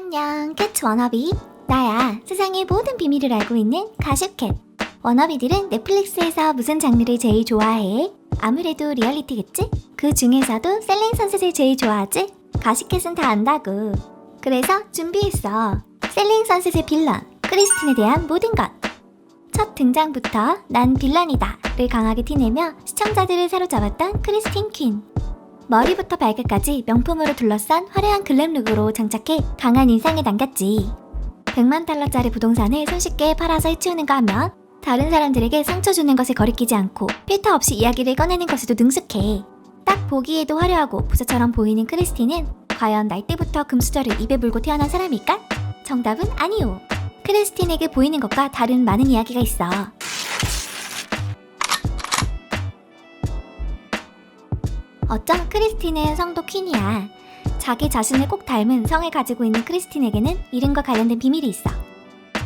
안녕, 캐츠 워너비. 나야, 세상의 모든 비밀을 알고 있는 가십캣. 워너비들은 넷플릭스에서 무슨 장르를 제일 좋아해? 아무래도 리얼리티겠지? 그 중에서도 셀링 선셋을 제일 좋아하지? 가십캣은 다 안다고. 그래서 준비했어. 셀링 선셋의 빌런, 크리스틴에 대한 모든 것. 첫 등장부터 난 빌런이다 를 강하게 티내며 시청자들을 사로잡았던 크리스틴 퀸. 머리부터 발끝까지 명품으로 둘러싼 화려한 글램 룩으로 장착해 강한 인상을 남겼지. 100만 달러짜리 부동산을 손쉽게 팔아서 해치우는가 하면 다른 사람들에게 상처 주는 것에 거리끼지 않고 필터 없이 이야기를 꺼내는 것에도 능숙해. 딱 보기에도 화려하고 부자처럼 보이는 크리스티는 과연 날 때부터 금수저를 입에 물고 태어난 사람일까? 정답은 아니오. 크리스틴에게 보이는 것과 다른 많은 이야기가 있어. 어쩜 크리스틴은 성도 퀸이야. 자기 자신을 꼭 닮은 성을 가지고 있는 크리스틴에게는 이름과 관련된 비밀이 있어.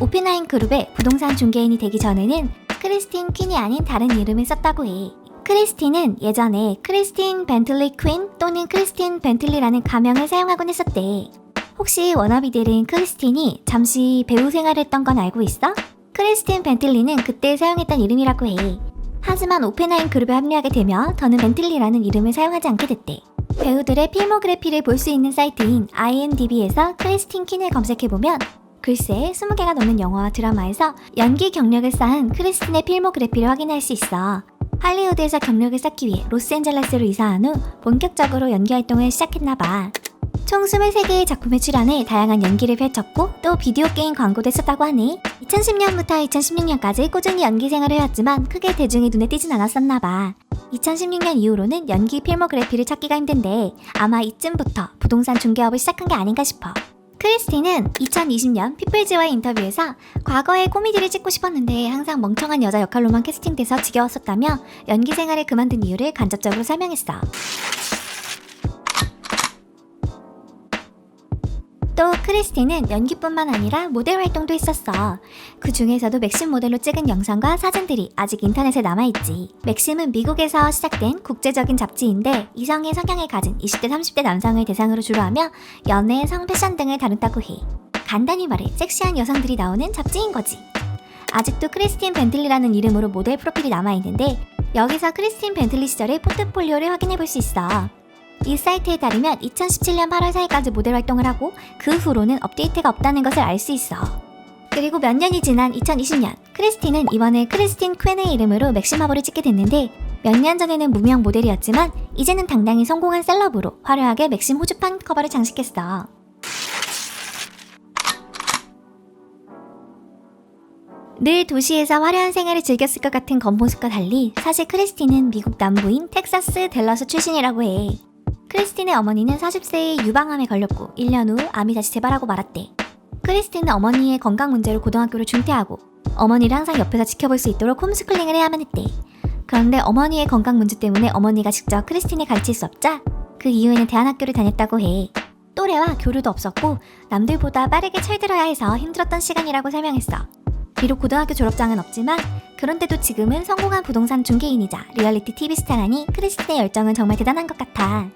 오펜하임 그룹의 부동산 중개인이 되기 전에는 크리스틴 퀸이 아닌 다른 이름을 썼다고 해. 크리스틴은 예전에 크리스틴 벤틀리 퀸 또는 크리스틴 벤틀리라는 가명을 사용하곤 했었대. 혹시 워너비들은 크리스틴이 잠시 배우 생활을 했던 건 알고 있어? 크리스틴 벤틀리는 그때 사용했던 이름이라고 해. 하지만 오펜하임 그룹에 합류하게 되며 더는 벤틀리라는 이름을 사용하지 않게 됐대. 배우들의 필모그래피를 볼 수 있는 사이트인 IMDb에서 크리스틴 퀸을 검색해보면 글쎄 20개가 넘는 영화와 드라마에서 연기 경력을 쌓은 크리스틴의 필모그래피를 확인할 수 있어. 할리우드에서 경력을 쌓기 위해 로스앤젤레스로 이사한 후 본격적으로 연기 활동을 시작했나봐. 총 23개의 작품에 출연해 다양한 연기를 펼쳤고 또 비디오 게임 광고도 했었다고 하네. 2010년부터 2016년까지 꾸준히 연기 생활을 해왔지만 크게 대중의 눈에 띄진 않았었나봐. 2016년 이후로는 연기 필모그래피를 찾기가 힘든데 아마 이쯤부터 부동산 중개업을 시작한 게 아닌가 싶어. 크리스티는 2020년 피플즈와의 인터뷰에서 과거에 코미디를 찍고 싶었는데 항상 멍청한 여자 역할로만 캐스팅돼서 지겨웠었다며 연기 생활을 그만둔 이유를 간접적으로 설명했어. 또 크리스티는 연기뿐만 아니라 모델 활동도 했었어. 그 중에서도 맥심 모델로 찍은 영상과 사진들이 아직 인터넷에 남아있지. 맥심은 미국에서 시작된 국제적인 잡지인데 이성의 성향을 가진 20대 30대 남성을 대상으로 주로 하며 연애, 성, 패션 등을 다룬다고 해. 간단히 말해 섹시한 여성들이 나오는 잡지인 거지. 아직도 크리스틴 벤틀리라는 이름으로 모델 프로필이 남아있는데 여기서 크리스틴 벤틀리 시절의 포트폴리오를 확인해 볼 수 있어. 이 사이트에 따르면 2017년 8월 4일까지 모델 활동을 하고 그 후로는 업데이트가 없다는 것을 알 수 있어. 그리고 몇 년이 지난 2020년, 크리스틴은 이번에 크리스틴 퀸의 이름으로 맥시마블을 찍게 됐는데 몇 년 전에는 무명 모델이었지만 이제는 당당히 성공한 셀럽으로 화려하게 맥심 호주판 커버를 장식했어. 늘 도시에서 화려한 생활을 즐겼을 것 같은 겉모습과 달리 사실 크리스틴은 미국 남부인 텍사스 델러스 출신이라고 해. 크리스틴의 어머니는 40세에 유방암에 걸렸고 1년 후 암이 다시 재발하고 말았대. 크리스틴은 어머니의 건강 문제로 고등학교를 중퇴하고 어머니를 항상 옆에서 지켜볼 수 있도록 홈스쿨링을 해야만 했대. 그런데 어머니의 건강 문제 때문에 어머니가 직접 크리스틴을 가르칠 수 없자 그 이후에는 대안학교를 다녔다고 해. 또래와 교류도 없었고 남들보다 빠르게 철들어야 해서 힘들었던 시간이라고 설명했어. 비록 고등학교 졸업장은 없지만 그런데도 지금은 성공한 부동산 중개인이자 리얼리티 TV 스타라니 크리스틴의 열정은 정말 대단한 것 같아.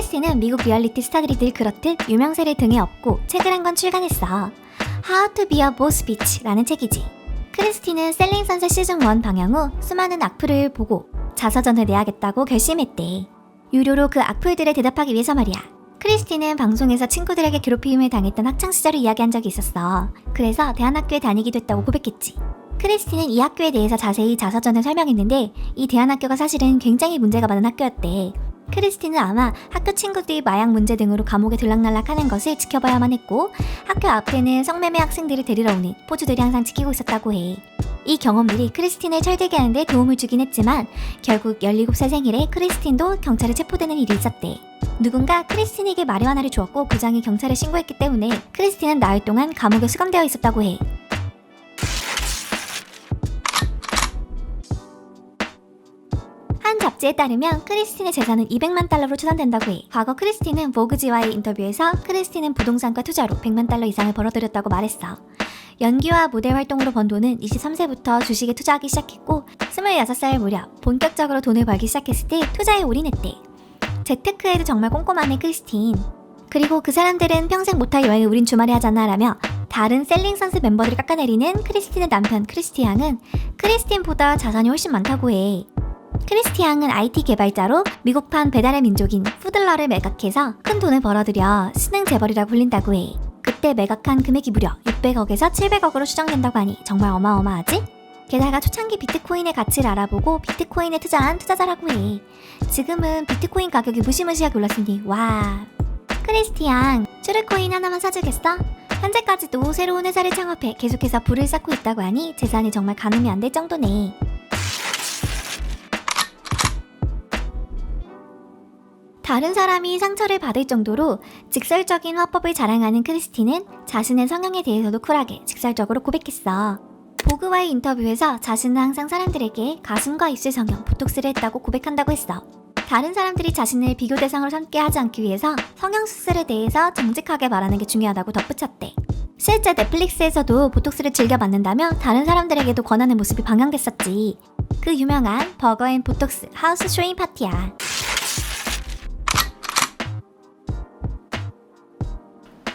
크리스틴은 미국 리얼리티 스타들이 늘 그렇듯 유명세를 등에 업고 책을 한 권 출간했어. How to be a Boss Bitch라는 책이지. 크리스틴은 셀링 선셋 시즌 1 방영 후 수많은 악플을 보고 자서전을 내야겠다고 결심했대. 유료로 그 악플들에 대답하기 위해서 말이야. 크리스틴은 방송에서 친구들에게 괴롭힘을 당했던 학창 시절을 이야기한 적이 있었어. 그래서 대안학교에 다니기도 했다고 고백했지. 크리스틴은 이 학교에 대해서 자세히 자서전을 설명했는데 이 대안학교가 사실은 굉장히 문제가 많은 학교였대. 크리스틴은 아마 학교 친구들이 마약 문제 등으로 감옥에 들락날락하는 것을 지켜봐야만 했고 학교 앞에는 성매매 학생들을 데리러 오는 포주들이 항상 지키고 있었다고 해. 이 경험들이 크리스틴을 철들게 하는데 도움을 주긴 했지만 결국 17살 생일에 크리스틴도 경찰에 체포되는 일이 있었대. 누군가 크리스틴에게 마리화나를 주었고 부장이 경찰에 신고했기 때문에 크리스틴은 나흘 동안 감옥에 수감되어 있었다고 해. 한 잡지에 따르면 크리스틴의 재산은 200만 달러로 추산된다고 해. 과거 크리스틴은 보그지와의 인터뷰에서 크리스틴은 부동산과 투자로 100만 달러 이상을 벌어들였다고 말했어. 연기와 모델 활동으로 번 돈은 23세부터 주식에 투자하기 시작했고 26살 무렵 본격적으로 돈을 벌기 시작했을 때 투자에 올인했대. 재테크에도 정말 꼼꼼하네 크리스틴. 그리고 그 사람들은 평생 못할 여행을 우린 주말에 하잖아 라며 다른 셀링 선스 멤버들을 깎아내리는 크리스틴의 남편 크리스티 양은 크리스틴보다 자산이 훨씬 많다고 해. 크리스티 양은 IT 개발자로 미국판 배달의 민족인 푸들러를 매각해서 큰 돈을 벌어들여 스능 재벌이라고 불린다고 해. 그때 매각한 금액이 무려 600억에서 700억으로 추정된다고 하니 정말 어마어마하지? 게다가 초창기 비트코인의 가치를 알아보고 비트코인에 투자한 투자자라고 해. 지금은 비트코인 가격이 무시무시하게 올랐으니 와. 크리스티앙, 슈르코인 하나만 사주겠어? 현재까지도 새로운 회사를 창업해 계속해서 불을 쌓고 있다고 하니 재산이 정말 가늠이 안 될 정도네. 다른 사람이 상처를 받을 정도로 직설적인 화법을 자랑하는 크리스티는 자신의 성향에 대해서도 쿨하게 직설적으로 고백했어. 보그와의 인터뷰에서 자신은 항상 사람들에게 가슴과 입술 성형 보톡스를 했다고 고백한다고 했어. 다른 사람들이 자신을 비교 대상으로 삼게 하지 않기 위해서 성형 수술에 대해서 정직하게 말하는 게 중요하다고 덧붙였대. 실제 넷플릭스에서도 보톡스를 즐겨 맞는다며 다른 사람들에게도 권하는 모습이 방영됐었지. 그 유명한 버거 앤 보톡스 하우스 쇼잉 파티야.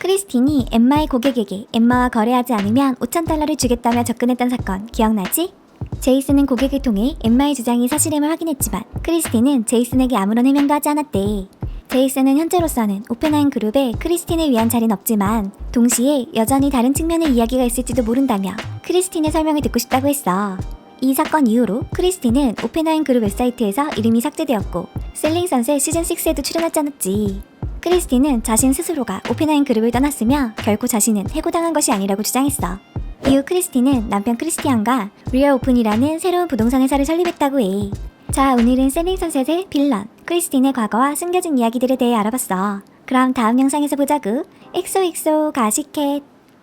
크리스틴이 엠마의 고객에게 엠마와 거래하지 않으면 5,000달러를 주겠다며 접근했던 사건 기억나지? 제이슨은 고객을 통해 엠마의 주장이 사실임을 확인했지만 크리스틴은 제이슨에게 아무런 해명도 하지 않았대. 제이슨은 현재로서는 오펜하임 그룹에 크리스틴을 위한 자리는 없지만 동시에 여전히 다른 측면의 이야기가 있을지도 모른다며 크리스틴의 설명을 듣고 싶다고 했어. 이 사건 이후로 크리스틴은 오펜하임 그룹 웹사이트에서 이름이 삭제되었고 셀링 선셋 시즌 6에도 출연하지 않았지. 크리스틴은 자신 스스로가 오펜하임 그룹을 떠났으며 결코 자신은 해고당한 것이 아니라고 주장했어. 이후 크리스틴은 남편 크리스티안과 리얼 오픈이라는 새로운 부동산 회사를 설립했다고 해. 자, 오늘은 셀링 선셋의 빌런, 크리스틴의 과거와 숨겨진 이야기들에 대해 알아봤어. 그럼 다음 영상에서 보자구. 엑소엑소 가시켓.